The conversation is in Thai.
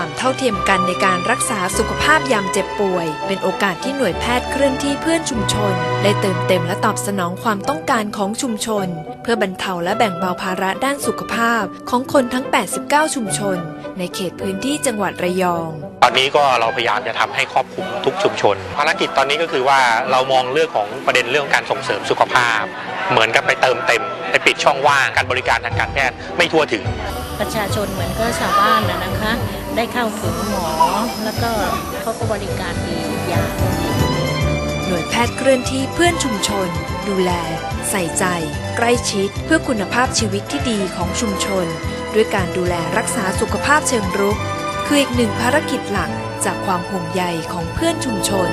าเทียมกันในการรักษาสุขภาพยามเจ็บป่วย เป็นโอกาสที่หน่วยแพทย์เคลื่อนที่เพื่อนชุมชน ได้เติมเต็มและตอบสนองความต้องการของชุมชน เพื่อบรรเทาและแบ่งเบาภาระด้านสุขภาพของคนทั้ง 89 ชุมชน ในเขตพื้นที่จังหวัดระยอง ตอนนี้ก็เราพยายามจะทำให้ครอบคลุมทุกชุมชน ภารกิจตอนนี้ก็คือว่าเรามองเรื่องของประเด็นเรื่องการส่งเสริมสุขภาพ เหมือนกับไปเติมเต็ม ไปปิดช่องว่างการบริการทางการแพทย์ไม่ทั่วถึงประชาชนเหมือนก็ชาวบ้านนะนะคะ ได้เข้าถึงหมอ แล้วก็เขาก็บริการดียาดีหน่วยแพทย์เคลื่อนที่เพื่อนชุมชน ดูแล ใส่ใจ ใกล้ชิด เพื่อคุณภาพชีวิตที่ดีของชุมชน ด้วยการดูแลรักษาสุขภาพเชิงรุก คืออีกหนึ่งภารกิจหลักจากความห่วงใยของเพื่อนชุมชน